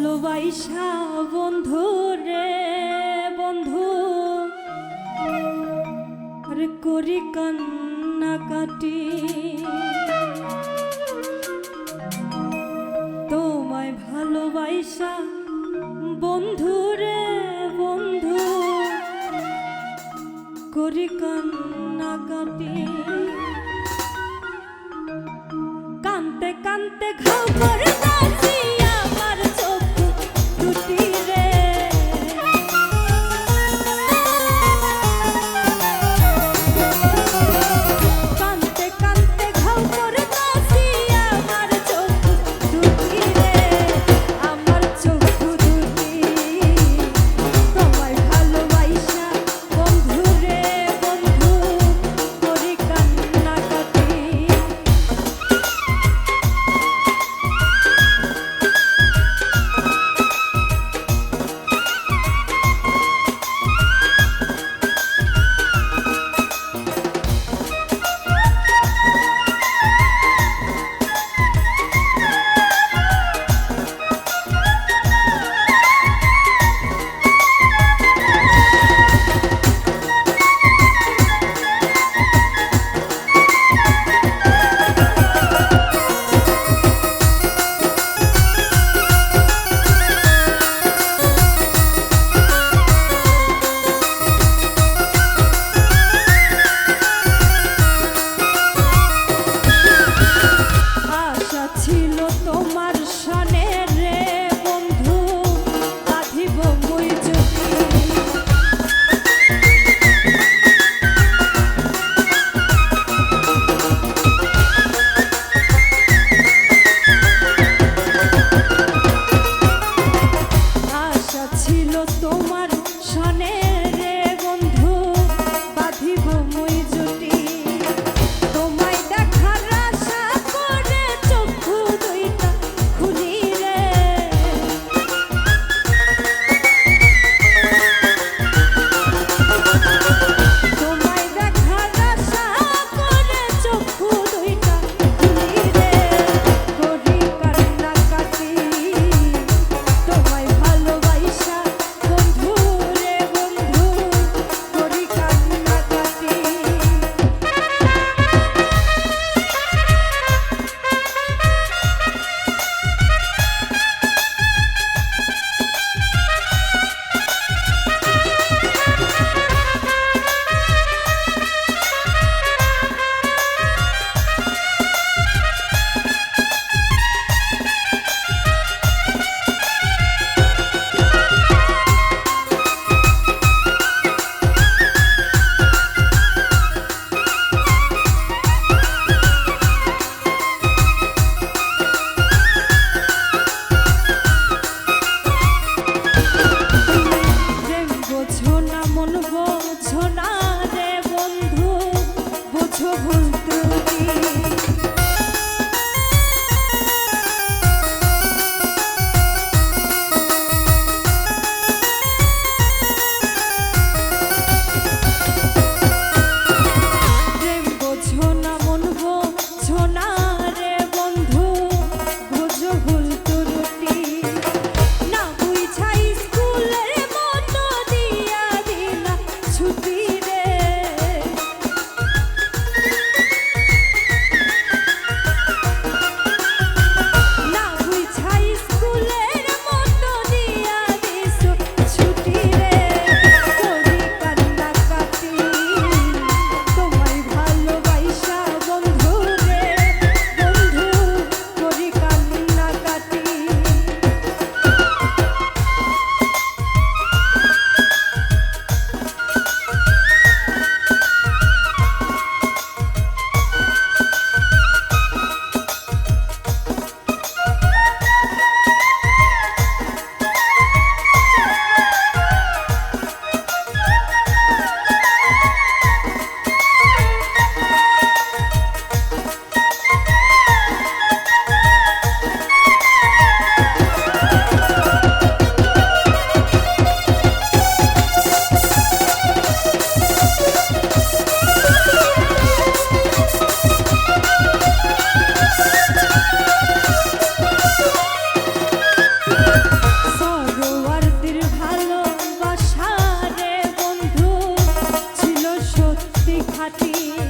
ভালোবাসা বন্ধু রে বন্ধু। আরে করি কান্না কাটি তোমায় ভালোবাসা বন্ধু রে বন্ধু। করি কান্না কাটি কানতে কানতে ঘাও ভুলতো party